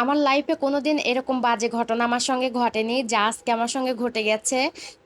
আমার লাইফে কোনো দিন এরকম বাজে ঘটনা আমার সঙ্গে ঘটেনি, যা আজকে আমার সঙ্গে ঘটে গেছে।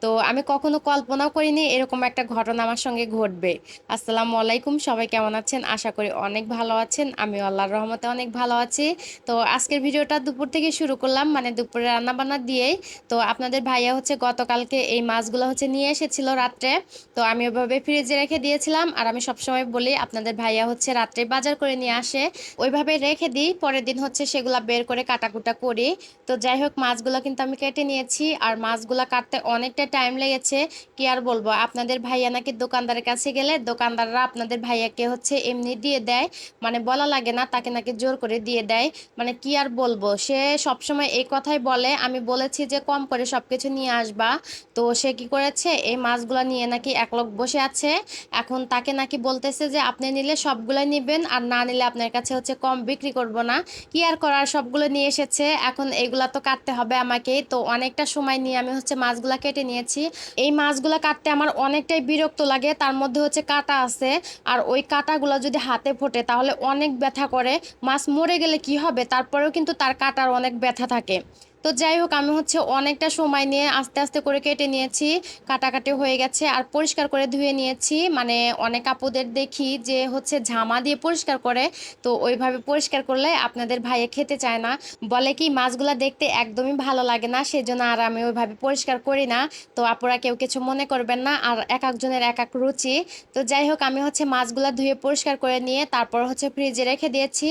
তো আমি কখনো কল্পনাও করিনি এরকম একটা ঘটনা আমার সঙ্গে ঘটবে। আসসালামু আলাইকুম, সবাই কেমন আছেন? আশা করি অনেক ভালো আছেন। আমি আল্লাহর রহমতে অনেক ভালো আছি। তো আজকের ভিডিওটা দুপুর থেকে শুরু করলাম মানে দুপুরে রান্নাবান্না দিয়েই। তো আপনাদের ভাইয়া হচ্ছে গতকালকে এই মাছগুলো হচ্ছে নিয়ে এসেছিল রাত্রে। তো আমি ওইভাবে ফ্রিজে রেখে দিয়েছিলাম। আর আমি সবসময় বলি, আপনাদের ভাইয়া হচ্ছে রাত্রে বাজার করে নিয়ে আসে। ওইভাবে রেখে দিই, পরের দিন হচ্ছে সেগুলা বের করে কাটাকুটা করি। তো যাই হোক, মাছগুলো কিন্তু আমি কেটে নিয়েছি। আর মাছগুলো কাটতে অনেকটা টাইম লেগেছে। কি আর বলব, আপনাদের ভাইয়া নাকি দোকানদারের কাছে গেলে দোকানদাররা আপনাদের ভাইয়াকে হচ্ছে এমনি দিয়ে দেয়। মানে বলা লাগে না, তাকে নাকি জোর করে দিয়ে দেয়। মানে কি আর বলব, সে সবসময় এই কথাই বলে। আমি বলেছি যে, কম করে সব কিছু নিয়ে আসবা। তো সে কি করেছে, এই মাছগুলো নিয়ে নাকি এক লোক বসে আছে। এখন তাকে নাকি বলতেছে যে, আপনি নিলে সবগুলো নেবেন, আর না নিলে আপনার কাছে হচ্ছে কম বিক্রি করব না। কি আর করার সবগুলো নিয়ে এসেছে। এখন এগুলা তো কাটতে হবে আমাকে তো অনেকটা সময় নিয়ে আমি হচ্ছে মাছগুলা কেটে নিয়েছি। এই মাছগুলা কাটতে আমার অনেকটাই বিরক্ত লাগে। তার মধ্যে হচ্ছে কাটা আছে। আর ওই কাটাগুলো যদি হাতে ফোটে তাহলে অনেক ব্যথা করে। মাছ মরে গেলে কি হবে? তারপরেও কিন্তু তার কাটার অনেক ব্যথা থাকে। তো যাই হোক, আমি হচ্ছে অনেকটা সময় নিয়ে আস্তে আস্তে করে কেটে নিয়েছি, কাটাকাটি হয়ে গেছে আর পরিষ্কার করে ধুয়ে নিয়েছি। মানে অনেক আপুদের দেখি যে হচ্ছে ঝামা দিয়ে পরিষ্কার করে, তো ওইভাবে পরিষ্কার করলে আপনাদের ভাইয়ে খেতে চায় না। বলে কি, মাছগুলো দেখতে একদমই ভালো লাগে না, সেজন্য আর আমি ওইভাবে পরিষ্কার করি না। তো আপুরা কেউ কিছু মনে করবেন না, আর এক একজনের এক এক রুচি। তো যাই হোক, আমি হচ্ছে মাছগুলো ধুয়ে পরিষ্কার করে নিয়ে তারপর হচ্ছে ফ্রিজে রেখে দিয়েছি।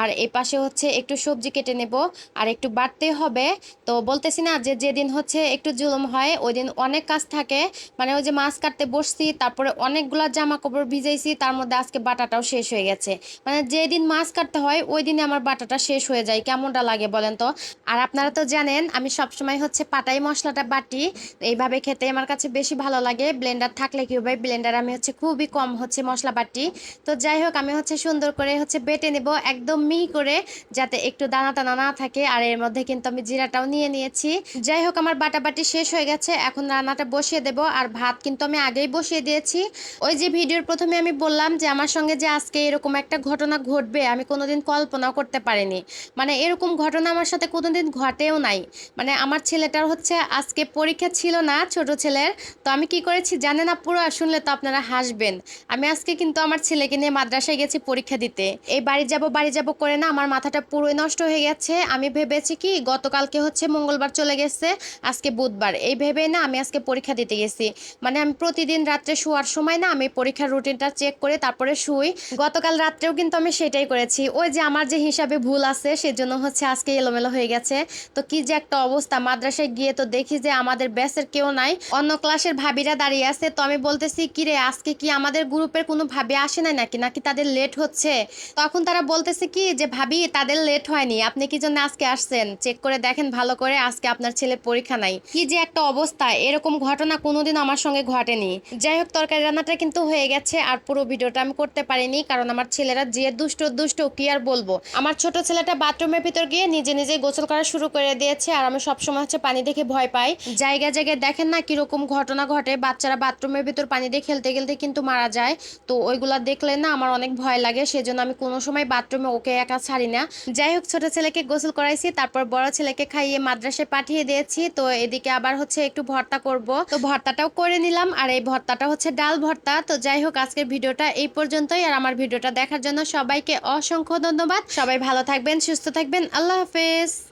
আর এই পাশে হচ্ছে একটু সবজি কেটে নেব, আর একটু বাড়তে হবে। তো বলতেছি না যে যেদিন হচ্ছে একটু জুলুম হয় ওই দিন অনেক কাজ থাকে। মানে ওই যে মাছ কাটতে বসছি, তারপরে অনেকগুলো জামা কাপড় ভিজাইছি, তার মধ্যে আজকে বাটাটাও শেষ হয়ে গেছে। মানে যেদিন মাছ কাটতে হয় ওই দিনে আমার বাটাটা শেষ হয়ে যায়। কেমনটা লাগে বলেন তো? আর আপনারা তো জানেন, আমি সবসময় হচ্ছে পাটাই মশলাটা বাটি, এইভাবে খেতে আমার কাছে বেশি ভালো লাগে। ব্লেন্ডার থাকলে কি হবে? ব্লেন্ডার আমি হচ্ছে খুবই কম হচ্ছে মশলা বাটি। তো যাই হোক, আমি হচ্ছে সুন্দর করে হচ্ছে বেটে নেব, একদম মিহি করে, যাতে একটু দানা টানা না থাকে। আর এর মধ্যে কিন্তু আমি জিরাটাও নিয়ে নিয়েছি। যাই হোক আমার বাটাবাটি শেষ হয়ে গেছে। এখন রান্নাটা বসিয়ে দেব। আর ভাত কিন্তু আমি আগেই বসিয়ে দিয়েছি। ওই যে ভিডিওর প্রথমে আমি বললাম যে, আমার সঙ্গে যে আজকে এরকম একটা ঘটনা ঘটবে, আমি কোনোদিন কল্পনাও করতে পারিনি। মানে এরকম ঘটনা আমার সাথে কোনোদিন ঘটেও নাই। মানে আমার ছেলেটার হচ্ছে আজকে পরীক্ষা ছিল না, ছোট ছেলের। তো আমি কি করেছি জানেন না, পুরো শুনলে তো আপনারা হাসবেন। আমি আজকে কিন্তু আমার ছেলেকে নিয়ে মাদ্রাসায় গেছি পরীক্ষা দিতে। এই বাড়ি যাব বাড়ি যাব করে না, আমার মাথাটা পুরোই নষ্ট হয়ে গেছে। আমি ভেবেছি কি গতকালকে হচ্ছে মঙ্গলবার চলে গেছে, আজকে বুধবার। এই ভেবে না আমি আজকে পরীক্ষা দিতে গেছি। মানে আমি প্রতিদিন রাত্রে শোয়ার সময় না আমি পরীক্ষার রুটিনটা চেক করে তারপরে শুই। গতকাল রাত্রেও কিন্তু আমি সেটাই করেছি। ওই যে আমার যে হিসাবে ভুল আছে সেজন্য হচ্ছে আজকে এলোমেলো হয়ে গেছে। তো কি যে একটা অবস্থা, মাদ্রাসায় গিয়ে তো দেখি যে আমাদের ব্যাসের কেউ নাই। অন্য ক্লাসের ভাবিরা দাঁড়িয়ে আছে, তো আমি বলতেছি, কি রে, আজকে কি আমাদের গ্রুপের কোনো ভাবি আসে নাই নাকি? নাকি তাদের লেট হচ্ছে? তখন তারা বলতেছে কি যে, ভাবি, তাদের লেট হয়নি। আপনি কি জন্য আজকে আসছেন? চেক করে দেখেন। ভালো করে, আজকে আপনার ছেলের পরীক্ষা নাই। কি যে একটা অবস্থা, এরকম ঘটনা কোনোদিন আমার সঙ্গে ঘটেনি। যাই হোক, তরকারি রান্নাটা কিন্তু হয়ে গেছে আর পুরো ভিডিওটা আমি করতে পারিনি, কারণ আমার ছেলেরা যে দুষ্ট দুষ্ট, কি আর বলব। আমার ছোট ছেলেটা বাথরুমের ভিতর গিয়ে নিজে নিজে গোসল করা শুরু করে দিয়েছে আর আমি সবসময় হচ্ছে পানি দেখে ভয় পাই। জায়গায় জায়গায় দেখেন না কীরকম ঘটনা ঘটে, বাচ্চারা বাথরুমের ভিতর পানি দিয়ে খেলতে খেলতে কিন্তু মারা যায়। তো ওইগুলা দেখলে না আমার অনেক ভয় লাগে, সেজন্য আমি কোনো সময় বাথরুমে ওকে একা ছাড়ি না। যাই হোক, ছোট ছেলেকে গোসল করাইছি, তারপর বড় ছেলেকে খাইয়ে মাদ্রাসায় পাঠিয়ে দিয়েছি। তো এদিকে আবার হচ্ছে একটু ভর্তা করব। তো ভর্তাটাও করে নিলাম আর এই ভর্তাটা হচ্ছে ডাল ভর্তা। তো যাই হোক, আজকের ভিডিওটা এই পর্যন্তই। আর আমার ভিডিওটা দেখার জন্য সবাইকে অসংখ্য ধন্যবাদ। সবাই ভালো থাকবেন, সুস্থ থাকবেন। আল্লাহ হাফেজ।